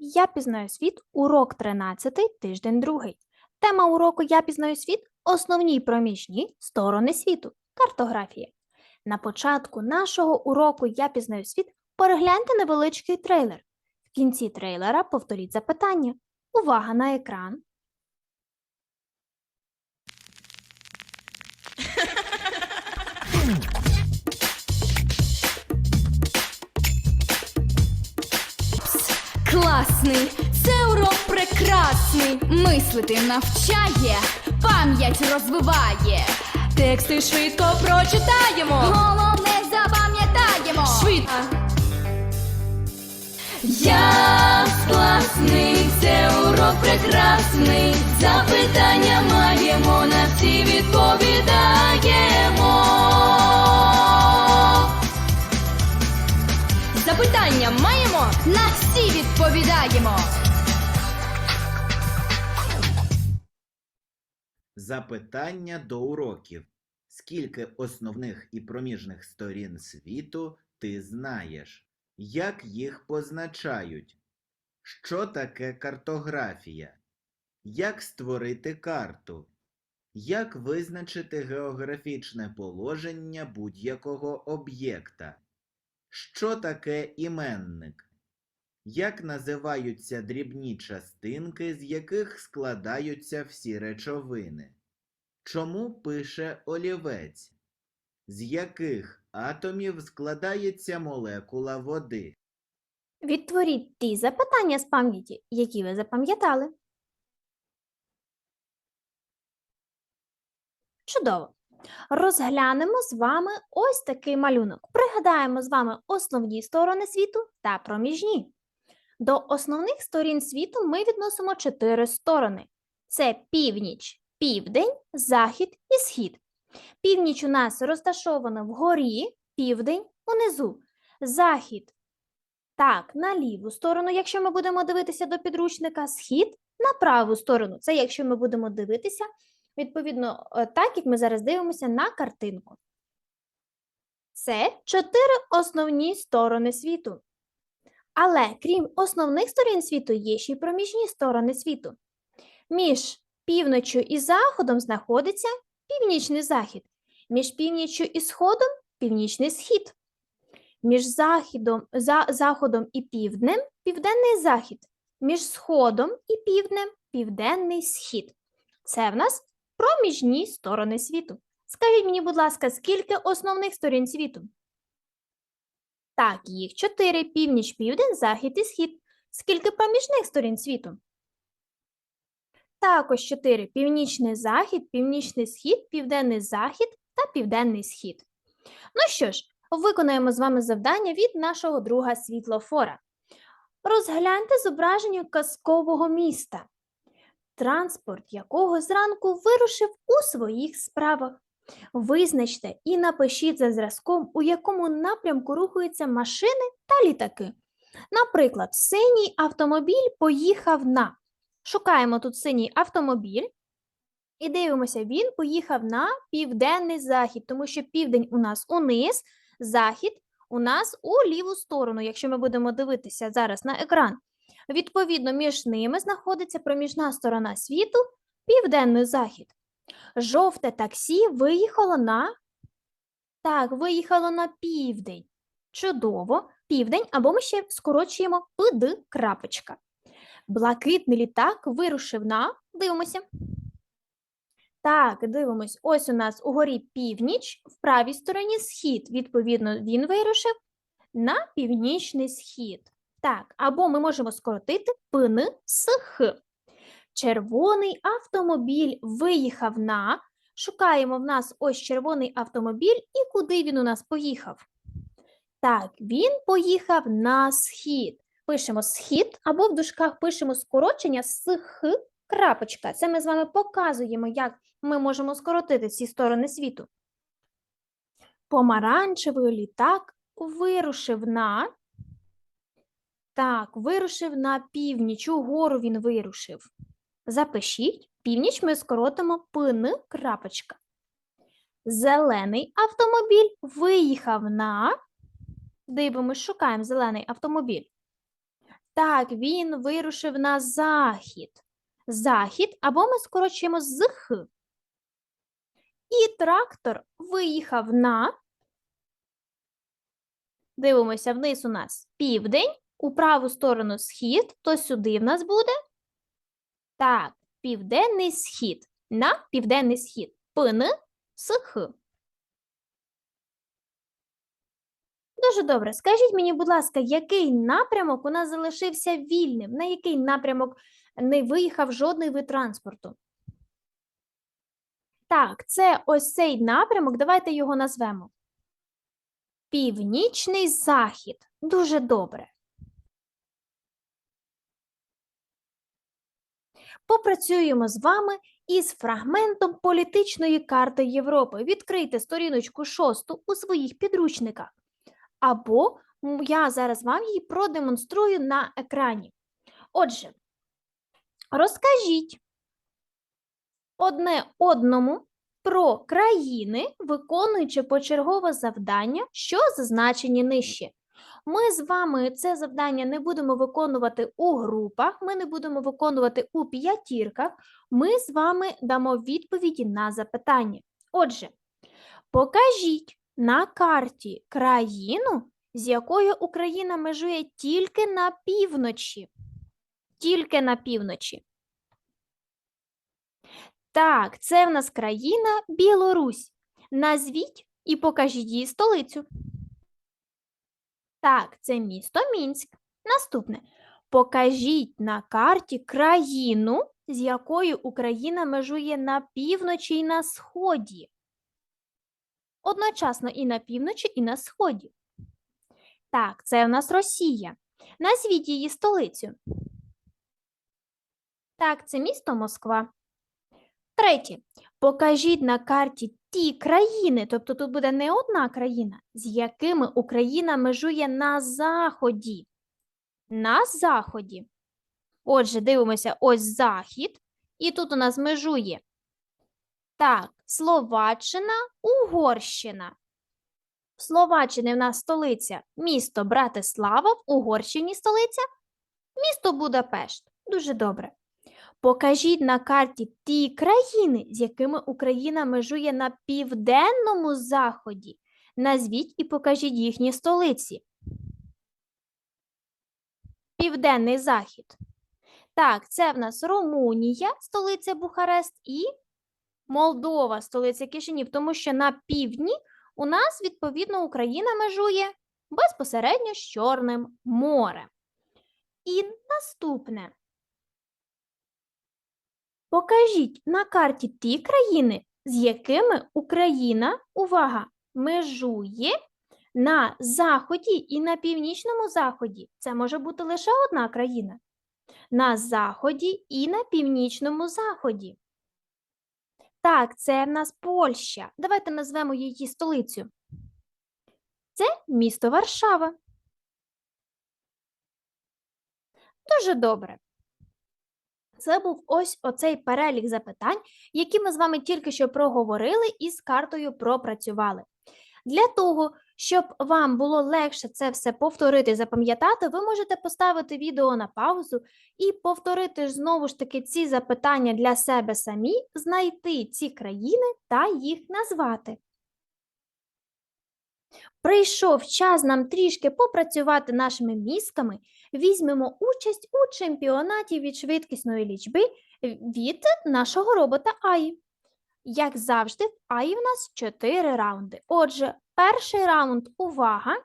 Я пізнаю світ, урок 13, тиждень 2. Тема уроку Я пізнаю світ основні проміжні сторони світу. Картографія. На початку нашого уроку Я пізнаю світ перегляньте невеличкий трейлер. В кінці трейлера повторіть запитання. Увага на екран. Класний, це урок прекрасний. Мислити навчає, пам'ять розвиває. Тексти швидко прочитаємо. Головне запам'ятаємо. Швидко. Я класний, це урок прекрасний. Запитання маємо, на всі відповідаємо. Запитання маємо, на всі відповідаємо. Запитання до уроків. Скільки основних і проміжних сторін світу ти знаєш? Як їх позначають? Що таке картографія? Як створити карту? Як визначити географічне положення будь-якого об'єкта? Що таке іменник? Як називаються дрібні частинки, з яких складаються всі речовини? Чому пише олівець? З яких атомів складається молекула води? Відтворіть ті запитання з пам'яті, які ви запам'ятали. Чудово! Розглянемо з вами ось такий малюнок. Пригадаємо з вами основні сторони світу та проміжні. До основних сторін світу ми відносимо чотири сторони: це північ, південь, захід і схід. Північ у нас розташовано вгорі, південь унизу. Захід так, на ліву сторону, якщо ми будемо дивитися до підручника, схід на праву сторону. Це якщо ми будемо дивитися, відповідно, е, так як ми зараз дивимося на картинку. Це чотири основні сторони світу. Але крім основних сторін світу, є ще й проміжні сторони світу. Між півночю і заходом знаходиться північний захід, між північчю і сходом північний схід. Між західом, за, заходом і півднем південний захід, між сходом і півднем південний схід. Це в нас проміжні сторони світу. Скажіть мені, будь ласка, скільки основних сторін світу? Так, їх чотири: північ, південь, захід і схід. Скільки проміжних сторін світу? Також чотири: північний захід, північний схід, південний захід та південний схід. Ну що ж, виконаємо з вами завдання від нашого друга світлофора. Розгляньте зображення казкового міста, транспорт якого зранку вирушив у своїх справах. Визначте і напишіть за зразком, у якому напрямку рухаються машини та літаки. Наприклад, синій автомобіль поїхав на. Шукаємо тут синій автомобіль і дивимося, він поїхав на південний захід, тому що південь у нас униз, захід у нас у ліву сторону, якщо ми будемо дивитися зараз на екран. Відповідно, між ними знаходиться проміжна сторона світу південний захід. Жовте таксі виїхало на так, виїхало на південь. Чудово, південь, або ми ще скорочуємо ПД крапочка. Блакитний літак вирушив на. Дивимося. Так, дивимось. Ось у нас угорі північ, в правій стороні схід. Відповідно, він вирушив на північний схід. Так, або ми можемо скоротити ПН з Х. Червоний автомобіль виїхав на. Шукаємо в нас ось червоний автомобіль, і куди він у нас поїхав? Так, він поїхав на схід. Пишемо схід, або в дужках пишемо скорочення з Х крапочка. Це ми з вами показуємо, як ми можемо скоротити ці сторони світу. Помаранчевий літак вирушив на. Так, вирушив на північ, угору він вирушив. Запишіть, північ ми скоротимо ПН крапочка. Зелений автомобіль виїхав на. Дивимось, шукаємо зелений автомобіль. Так, він вирушив на захід. Захід, або ми скорочуємо з х. І трактор виїхав на. Дивимося, вниз у нас південь, у праву сторону схід, то сюди в нас буде. Так, південний схід. На південний схід. Пн з х. Дуже добре. Скажіть мені, будь ласка, який напрямок у нас залишився вільним? На який напрямок не виїхав жодний вид транспорту? Так, це ось цей напрямок. Давайте його назвемо. Північний захід. Дуже добре. Попрацюємо з вами із фрагментом політичної карти Європи. Відкрийте сторіночку шосту у своїх підручниках. Або я зараз вам її продемонструю на екрані. Отже, розкажіть одне одному про країни, виконуючи почергове завдання, що зазначені нижче. Ми з вами це завдання не будемо виконувати у групах, ми не будемо виконувати у п'ятірках. Ми з вами дамо відповіді на запитання. Отже, покажіть на карті країну, з якою Україна межує тільки на півночі. Тільки на півночі. Так, це в нас країна Білорусь. Назвіть і покажіть її столицю. Так, це місто Мінськ. Наступне. Покажіть на карті країну, з якою Україна межує на півночі і на сході. Одночасно і на півночі, і на сході. Так, це в нас Росія. Назвіть її столицю. Так, це місто Москва. Третє. Покажіть на карті ті країни, тобто тут буде не одна країна, з якими Україна межує на заході. На заході. Отже, дивимося ось захід, і тут у нас межує. Так, Словаччина, Угорщина. В Словаччині в нас столиця місто Братислава, в Угорщині столиця місто Будапешт. Дуже добре. Покажіть на карті ті країни, з якими Україна межує на південному заході. Назвіть і покажіть їхні столиці. Південний захід. Так, це в нас Румунія, столиця Бухарест, і Молдова, столиця Кишинів, тому що на півдні у нас, відповідно, Україна межує безпосередньо з Чорним морем. І наступне. Покажіть на карті ті країни, з якими Україна, увага, межує на заході і на північному заході. Це може бути лише одна країна. На заході і на північному заході. Так, це в нас Польща. Давайте назвемо її столицю. Це місто Варшава. Дуже добре. Це був ось оцей перелік запитань, які ми з вами тільки що проговорили і з картою пропрацювали. Для того, щоб вам було легше це все повторити запам'ятати, ви можете поставити відео на паузу і повторити знову ж таки ці запитання для себе самі, знайти ці країни та їх назвати. Прийшов час нам трішки попрацювати нашими мізками. Візьмемо участь у чемпіонаті від швидкісної лічби від нашого робота АІ. Як завжди, в АІ в нас 4 раунди. Отже, перший раунд увага.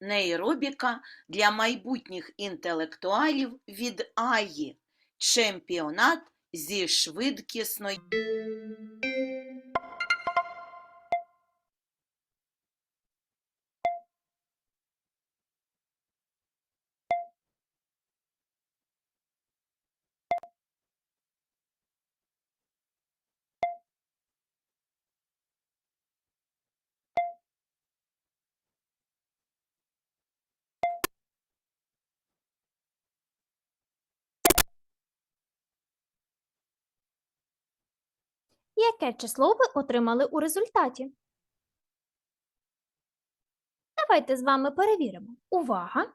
Нейробіка для майбутніх інтелектуалів від Аї. Чемпіонат зі швидкісної. Яке число ви отримали у результаті? Давайте з вами перевіримо. Увага!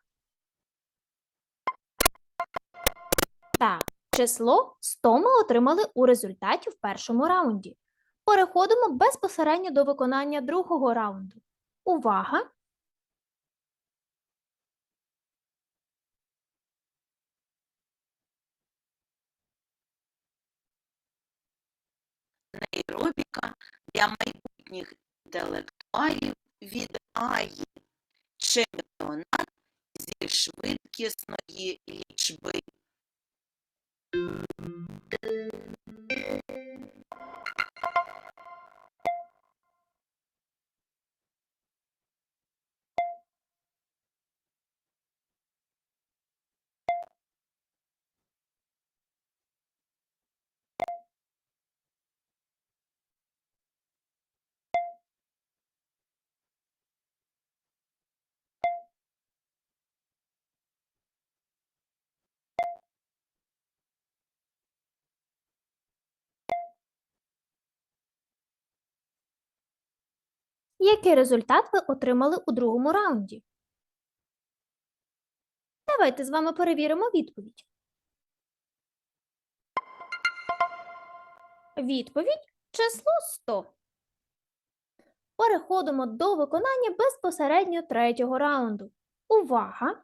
Так, число 100 ми отримали у результаті в першому раунді. Переходимо безпосередньо до виконання другого раунду. Увага! Нейробіка для майбутніх інтелектуалів від АІ, Чемпіонат зі швидкісної лічби. Який результат ви отримали у другому раунді? Давайте з вами перевіримо відповідь. Відповідь число 100. Переходимо до виконання безпосередньо третього раунду. Увага!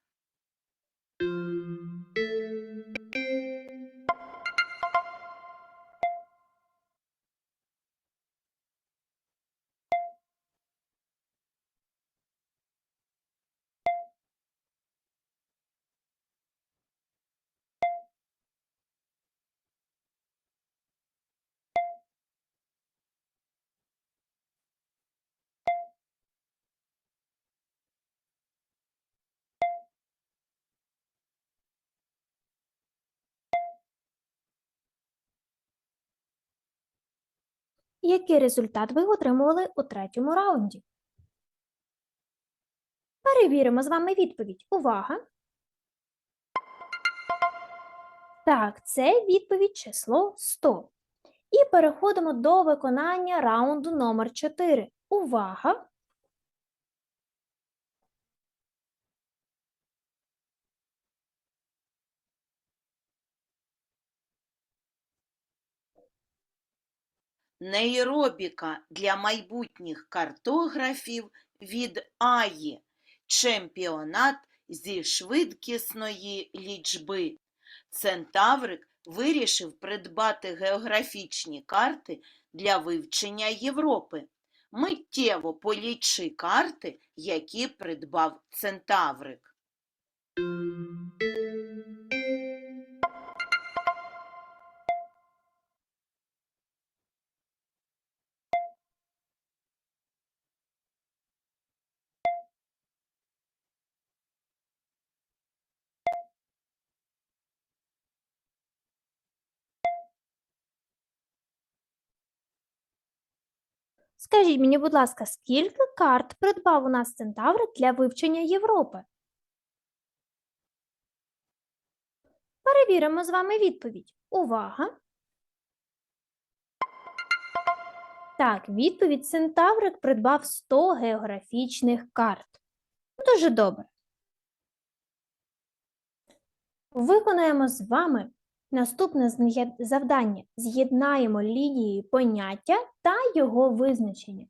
Який результат ви отримували у третьому раунді? Перевіримо з вами відповідь. Увага! Так, це відповідь число 100. І переходимо до виконання раунду номер 4. Увага! Нейробіка для майбутніх картографів від Аї. Чемпіонат зі швидкісної лічби. Центаврик вирішив придбати географічні карти для вивчення Європи. Миттєво полічи карти, які придбав Центаврик. Скажіть мені, будь ласка, скільки карт придбав у нас Центаврик для вивчення Європи? Перевіримо з вами відповідь. Увага! Так, відповідь Центаврик придбав 100 географічних карт. Дуже добре. Виконаємо з вами наступне завдання. З'єднаємо лінією поняття та його визначення.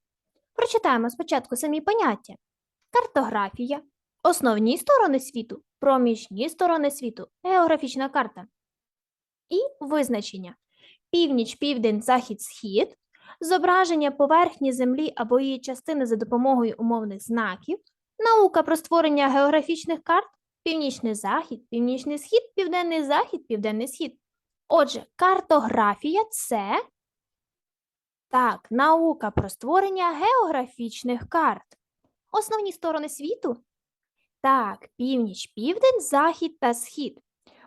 Прочитаємо спочатку самі поняття: картографія, основні сторони світу, проміжні сторони світу, географічна карта. І визначення: північ, південь, захід, схід, зображення поверхні землі або її частини за допомогою умовних знаків, наука про створення географічних карт, північний захід, північний схід, південний захід, південний схід. Отже, картографія це так, наука про створення географічних карт. Основні сторони світу так, північ, південь, захід та схід.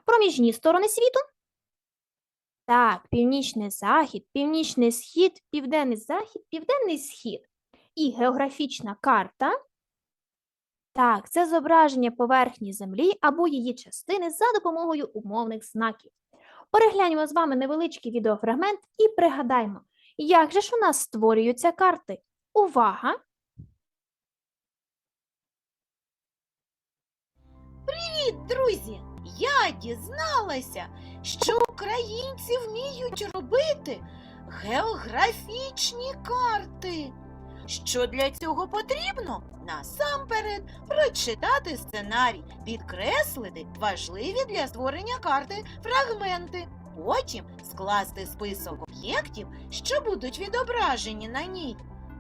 проміжні сторони світу? Так, північний захід, північний схід, південний захід, південний схід. І географічна карта. Так, це зображення поверхні Землі або її частини за допомогою умовних знаків. Перегляньмо з вами невеличкий відеофрагмент і пригадаймо, як же ж у нас створюються карти. Увага! Привіт, друзі! Я дізналася, що українці вміють робити географічні карти. Що для цього потрібно? Насамперед прочитати сценарій, підкреслити важливі для створення карти фрагменти. Потім скласти список об'єктів, що будуть відображені на ній.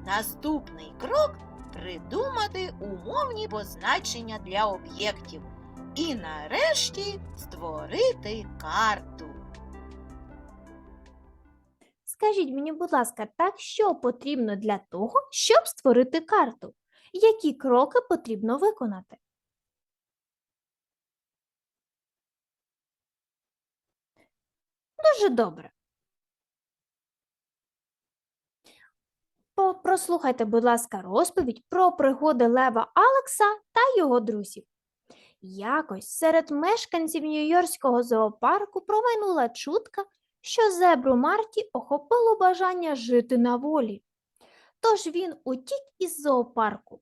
Наступний крок придумати умовні позначення для об'єктів. І нарешті створити карту. Скажіть мені, будь ласка, так що потрібно для того, щоб створити карту? Які кроки потрібно виконати? Дуже добре. Прослухайте, будь ласка, розповідь про пригоди Лева Алекса та його друзів. Якось серед мешканців Нью-Йоркського зоопарку промайнула чутка, що зебру Марті охопило бажання жити на волі. Тож він утік із зоопарку.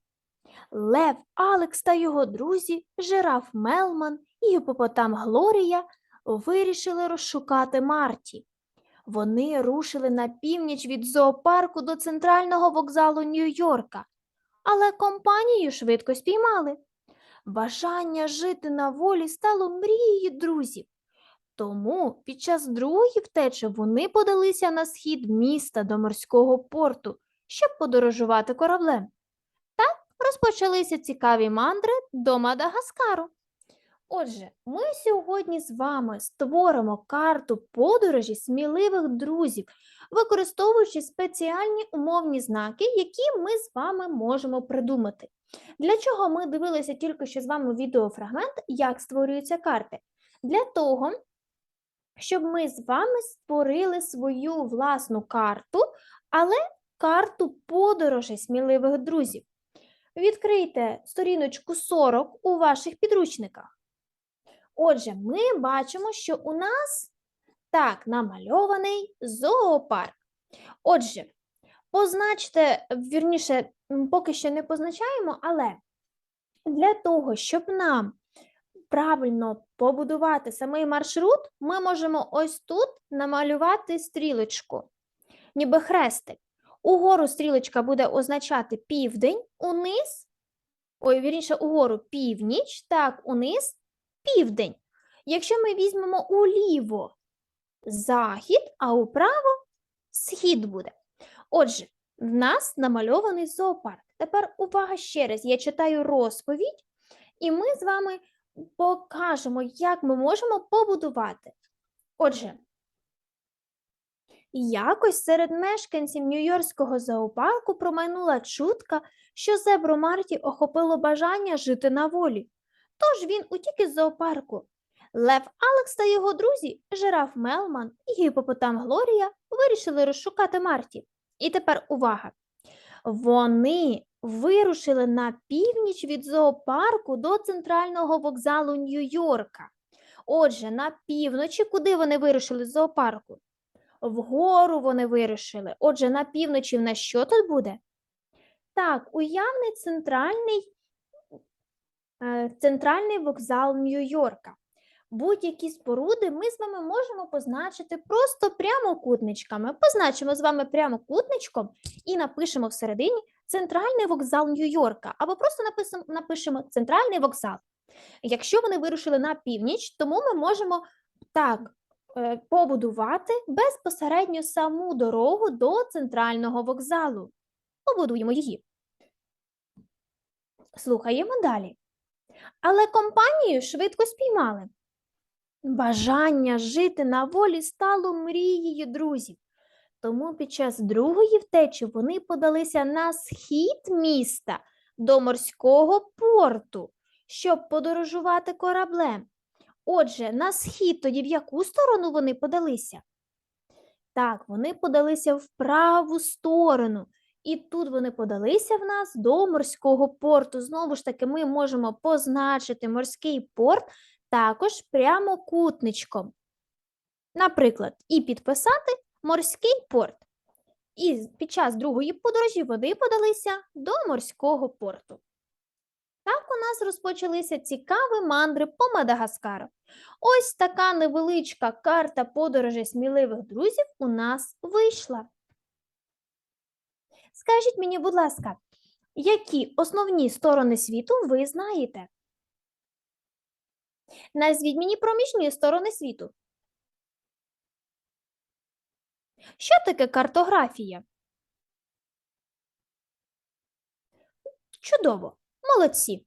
Лев Алекс та його друзі, жираф Мелман і гіпопотам Глорія вирішили розшукати Марті. Вони рушили на північ від зоопарку до центрального вокзалу Нью-Йорка, але компанію швидко спіймали. Бажання жити на волі стало мрією друзів. Тому під час другої втечі вони подалися на схід міста до морського порту, щоб подорожувати кораблем. Так розпочалися цікаві мандри до Мадагаскару. Отже, ми сьогодні з вами створимо карту подорожі сміливих друзів, використовуючи спеціальні умовні знаки, які ми з вами можемо придумати. Для чого ми дивилися тільки що з вами відеофрагмент, як створюються карти? Для того, щоб ми з вами створили свою власну карту, але карту подорожей сміливих друзів. Відкрийте сторіночку 40 у ваших підручниках. Отже, ми бачимо, що у нас так намальований зоопарк. Отже, позначте, вірніше, поки що не позначаємо, але для того, щоб нам правильно побудувати самий маршрут, ми можемо ось тут намалювати стрілочку, ніби хрестик. Угору стрілочка буде означати південь, униз, ой, вірніше, угору північ, так, униз південь. Якщо ми візьмемо уліво захід, а управо схід буде. Отже, в нас намальований зоопарк. Тепер увага ще раз. Я читаю розповідь, і ми з вами покажемо, як ми можемо побудувати. Отже, якось серед мешканців Нью-Йоркського зоопарку промайнула чутка, що зебру Марті охопило бажання жити на волі. Тож він утік із зоопарку. Лев Алекс та його друзі, жираф Мелман і гіпопотам Глорія вирішили розшукати Марті. І тепер увага! Вони вирушили на північ від зоопарку до центрального вокзалу Нью-Йорка. Отже, на півночі, куди вони вирушили з зоопарку? Вгору вони вирушили. Отже, на півночі в нас що тут буде? Так, уявний центральний, е, центральний вокзал Нью-Йорка. Будь-які споруди ми з вами можемо позначити просто прямокутничками. Позначимо з вами прямокутничком і напишемо всередині центральний вокзал Нью-Йорка, або просто написимо, напишемо центральний вокзал. Якщо вони вирушили на північ, тому ми можемо так е, побудувати безпосередньо саму дорогу до центрального вокзалу. Побудуємо її. Слухаємо далі. Але компанію швидко спіймали. Бажання жити на волі стало мрією друзів. Тому під час другої втечі вони подалися на схід міста до морського порту, щоб подорожувати кораблем. Отже, на схід тоді в яку сторону вони подалися? Так, вони подалися в праву сторону. І тут вони подалися в нас до морського порту. Знову ж таки, ми можемо позначити морський порт також прямокутничком. Наприклад, і підписати морський порт. І під час другої подорожі вони подалися до морського порту. Так у нас розпочалися цікаві мандри по Мадагаскару. Ось така невеличка карта подорожей сміливих друзів у нас вийшла. Скажіть мені, будь ласка, які основні сторони світу ви знаєте? Назвіть мені проміжні сторони світу. Що таке картографія? Чудово, молодці.